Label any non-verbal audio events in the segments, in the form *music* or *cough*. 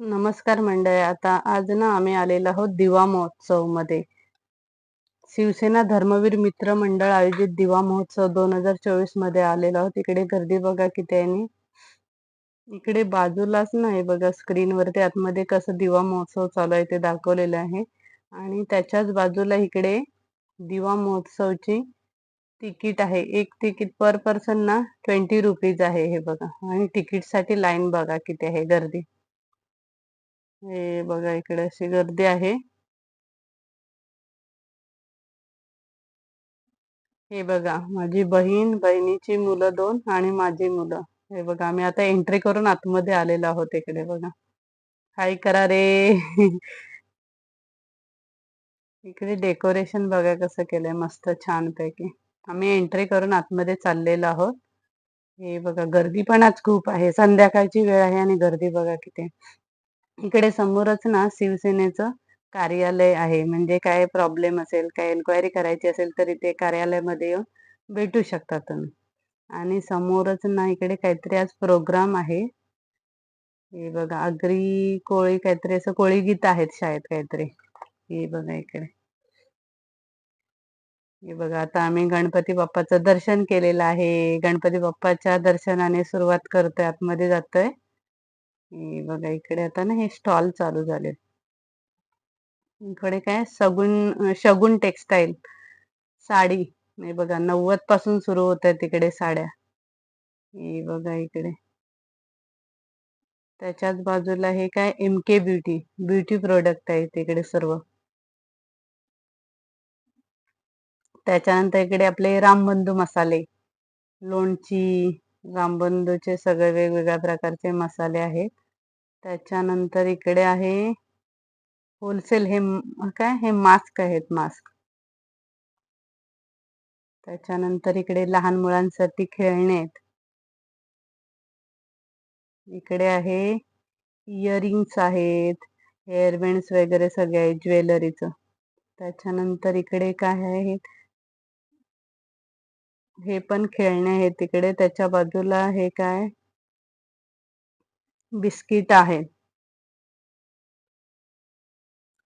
नमस्कार मंडळी आता आज ना आम्ही आलेलो आहोत दिवा महोत्सवमध्ये शिवसेना धर्मवीर मित्र मंडळ आयोजित दिवा महोत्सव दोन हजार चोवीसमध्ये आलेलो आहोत. इकडे गर्दी बघा किती आहे. इकडे बाजूलाच नाही बघा स्क्रीनवरती आतमध्ये कसं दिवा महोत्सव चालू आहे ते दाखवलेलं आहे. आणि त्याच्याच बाजूला इकडे दिवा महोत्सवची तिकीट आहे. एक तिकीट पर पर्सन ना ट्वेंटी रुपीज आहे हे बघा. आणि तिकीटसाठी लाईन बघा किती आहे गर्दी. हे बघा इकडे अशी गर्दी आहे. हे बघा माझी बहीण बहिणीची मुलं दोन आणि माझी मुलं. हे बघा आम्ही आता एंट्री करून आतमध्ये आलेलो आहोत इकडे बघा. हाय करा रे. इकडे डेकोरेशन बघा कसं केलंय मस्त छान पैकी आम्ही एंट्री करून आतमध्ये चाललेलो आहोत. हे बघा गर्दी पण आज खूप आहे. संध्याकाळची वेळ आहे आणि गर्दी बघा किती. इकडे समोरच ना शिवसेनेचं कार्यालय आहे. म्हणजे काय प्रॉब्लेम असेल काय एन्क्वायरी करायची असेल तर इथे कार्यालयामध्ये येऊन भेटू शकता तुम्ही. आणि समोरच ना इकडे काहीतरी आज प्रोग्राम आहे. हे बघा अग्री कोळी काहीतरी असं कोळी गीत आहेत शाळेत काहीतरी. हे बघा इकडे. हे बघा आता आम्ही गणपती बाप्पाचं दर्शन केलेलं आहे. गणपती बाप्पाच्या दर्शनाने सुरुवात करतोय आतमध्ये जातोय. हे बघा इकडे आता ना हे स्टॉल चालू झाले इकडे काय सगुन शगुन टेक्सटाईल साडी. हे बघा नव्वदपासून सुरू होत आहे तिकडे साड्या. हे बघा इकडे. त्याच्याच बाजूला हे काय M K beauty beauty product आहे तिकडे सर्व. त्याच्यानंतर इकडे आपले रामबंधू मसाले लोणची रामबंधूचे सगळे वेगवेगळ्या प्रकारचे मसाले आहेत. त्याच्यानंतर इकडे आहे होलसेल हे काय? हे मास्क आहेत मास्क. त्याच्यानंतर इकडे लहान मुलांसाठी खेळणे आहेत. इकडे आहे इयरिंग्स आहेत हेअरबँड्स वगैरे सगळे आहेत ज्वेलरीचं. त्याच्यानंतर इकडे काय आहे? हे पण खेळणे आहे तिकडे त्याच्या बाजूला हे काय? बिस्किट आहे.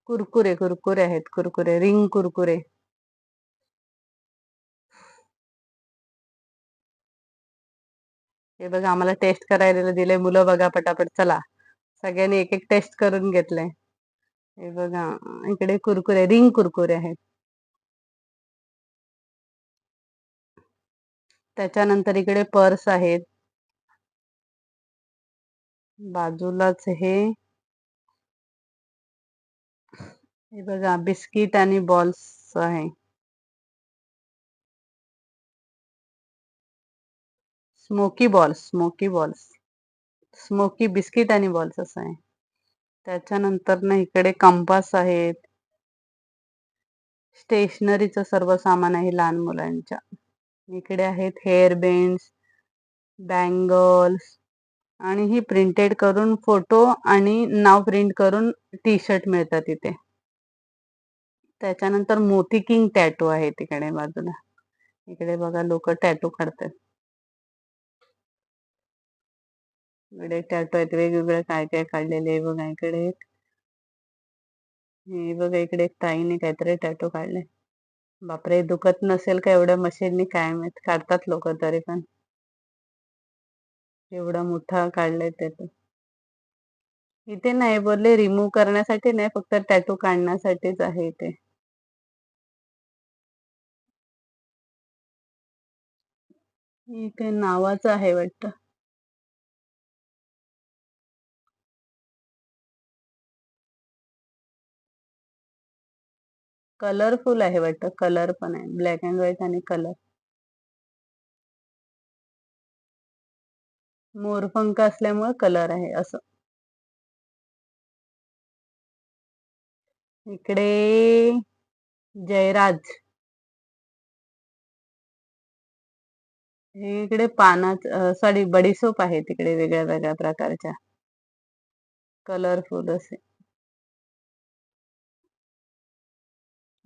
कुरकुरे कुरकुरे आहेत कुरकुरे रिंग कुरकुरे. हे बघा आम्हाला टेस्ट करायला दिले मुलं बघा पटापट चला. सगळ्यांनी एक एक टेस्ट करून घेतलंय हे बघा इकडे कुरकुरे रिंग कुरकुरे आहेत. त्याच्यानंतर इकडे पर्स आहेत. बाजूलाच हे. बघा बिस्किट आणि बॉल्स आहे. Smoky balls smoky balls. Smoky biscuit आणि बॉल्स असं आहे. त्याच्यानंतर ना इकडे कंपास आहेत. स्टेशनरीचं सर्व सामान आहे लहान मुलांच्या. इकडे आहेत हेअर बेंड्स बँगल्स आणि ही प्रिंटेड करून फोटो आणि नाव प्रिंट करून टी शर्ट मिळतात इथे. त्याच्यानंतर मोती किंग टॅटू आहे तिकडे बाजूला. इकडे बघा लोक टॅटू काढतात. इकडे टॅटो आहेत वेगवेगळे काय काय काढलेले बघा इकडे. हे बघा इकडे एक ताईने काहीतरी टॅटो काढले. बापरे! दुखत नसेल का एवढ्या मशीननी? काय माहीत? काढतात लोक तरी पण. एवढा मोठा काढलाय ते इथे नाही बोलले रिमूव्ह करण्यासाठी नाही फक्त टॅटू काढण्यासाठीच आहे इथे. इथे नावाचं आहे वाटतं. कलरफुल आहे वाटतं. कलर पण आहे. ब्लॅक अँड व्हाईट आणि कलर मोरपंख असल्यामुळे कलर आहे असं. इकडे जयराज. इकडे पानाच सॉरी बडीसोप आहे तिकडे वेगळ्या वेगळ्या प्रकारच्या. कलरफुल असे.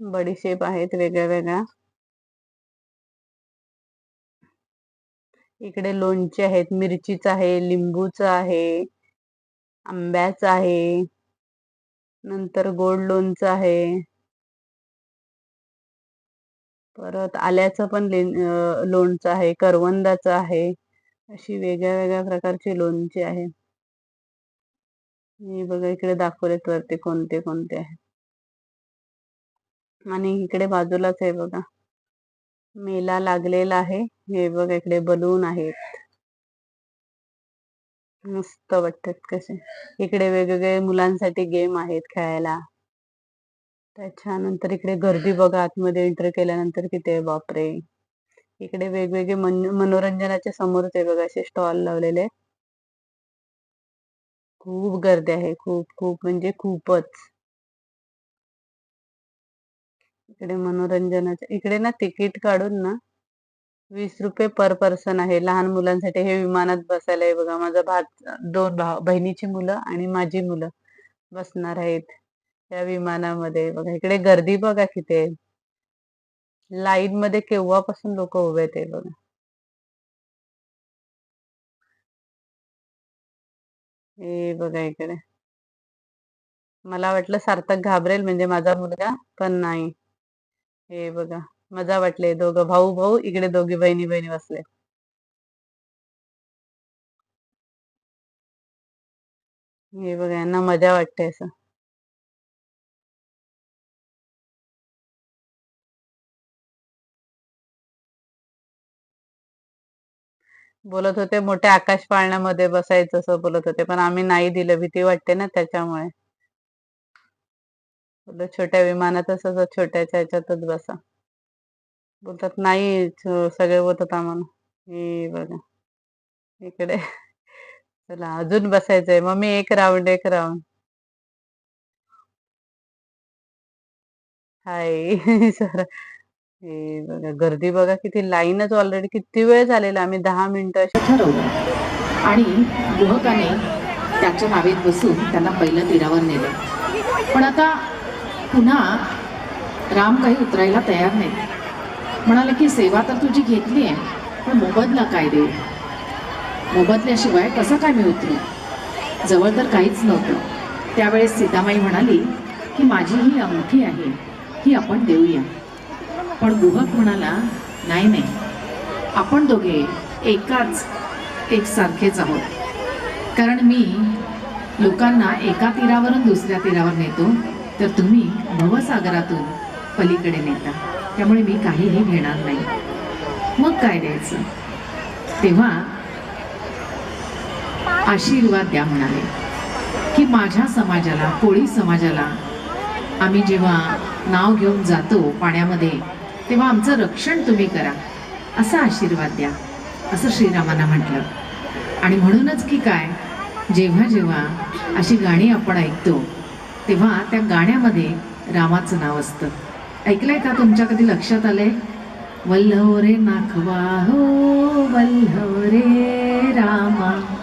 बडीशेप आहेत वेगळ्या वेगळ्या इकडे लोणचे आहेत मिरचीच आहे लिंबूचं आहे आंब्याचं आहे नंतर गोड लोणचं आहे. परत आल्याचं पण लोणचं आहे करवंदाचं आहे अशी वेगळ्या वेगळ्या प्रकारची लोणची आहे. मी बघा इकडे दाखवलेत वरती कोणते कोणते आहेत. आणि इकडे बाजूलाच आहे बघा. मेला लागलेला आहे. हे बघा इकडे बलून आहेत. मस्त वाटतात कसे. इकडे वेगवेगळे मुलांसाठी गेम आहेत खेळायला. त्याच्यानंतर इकडे गर्दी बघा आतमध्ये एंटर केल्यानंतर किती आहे बापरे. इकडे वेगवेगळे मन मनोरंजनाच्या समोरच आहे बघा असे स्टॉल लावलेले खूप गर्दी आहे खूप खूप. म्हणजे खूपच. इकडे मनोरंजनाचे इकडे ना तिकीट काढून ना वीस रुपये पर पर्सन आहे लहान मुलांसाठी. हे विमानात बसायला आहे बघा. माझा भात दोन भाव बहिणीची मुलं आणि माझी मुलं बसणार आहेत त्या विमानामध्ये. बघा इकडे गर्दी बघा किती आहे. लाईन मध्ये केव्हापासून लोक उभे आहेत हे बघा. हे बघा इकडे. मला वाटलं सार्थक घाबरेल म्हणजे माझा मुलगा पण नाही. हे बघा मजा वाटले दोघं. भाऊ भाऊ इकडे दोघी बहिणी बहिणी बसले. हे बघा यांना मजा वाटते असं. बोलत होते मोठ्या आकाश पाळण्यामध्ये बसायचं असं बोलत होते पण आम्ही नाही दिलं भीती वाटते ना त्याच्यामुळे. छोट्या विमानातच असं छोट्याच्या ह्याच्यातच बसा. बोलतात नाही सगळे बोलतात आम्हाला. हे बघा. इकडे. चला अजून बसायचंय. मग मी एक राऊंड एक राऊंड हाय *laughs* सर. हे बघा गर्दी बघा किती लाईनच ऑलरेडी किती वेळ झालेला. आम्ही दहा मिनिटं अशी ठरवलं. आणि गुहकाने त्याच्या नावेत बसून त्यांना पहिलं तीरावर नेलं. पण आता पुन्हा राम काही उतरायला तयार नाही म्हणाले की सेवा तर तुझी घेतली आहे पण मोबदला काय देऊ? मोबदल्याशिवाय कसं काय मी उतरू जवळ तर काहीच नव्हतं. त्यावेळेस सीतामाई म्हणाली की माझी ही अंगठी आहे ही आपण देऊया. पण गुहक म्हणाला नाही नाही आपण दोघे एकाच एकसारखेच आहोत. कारण मी लोकांना एका तीरावरून दुसऱ्या तीरावर नेतो तर तुम्ही भवसागरातून पलीकडे नेता. त्यामुळे मी काहीही घेणार नाही. मग काय द्यायचं? तेव्हा आशीर्वाद द्या म्हणाले की माझ्या समाजाला कोळी समाजाला आम्ही जेव्हा नाव घेऊन जातो पाण्यामध्ये तेव्हा आमचं रक्षण तुम्ही करा. असा आशीर्वाद द्या. असं श्रीरामांना म्हटलं. आणि म्हणूनच की काय जेव्हा जेव्हा अशी गाणी आपण ऐकतो तेव्हा त्या गाण्यामध्ये रामाचं नाव असतं. ऐकलंय का तुमच्या कधी लक्षात आलंय? वल्लव रे नाखवा हो वल्लव रे रामा.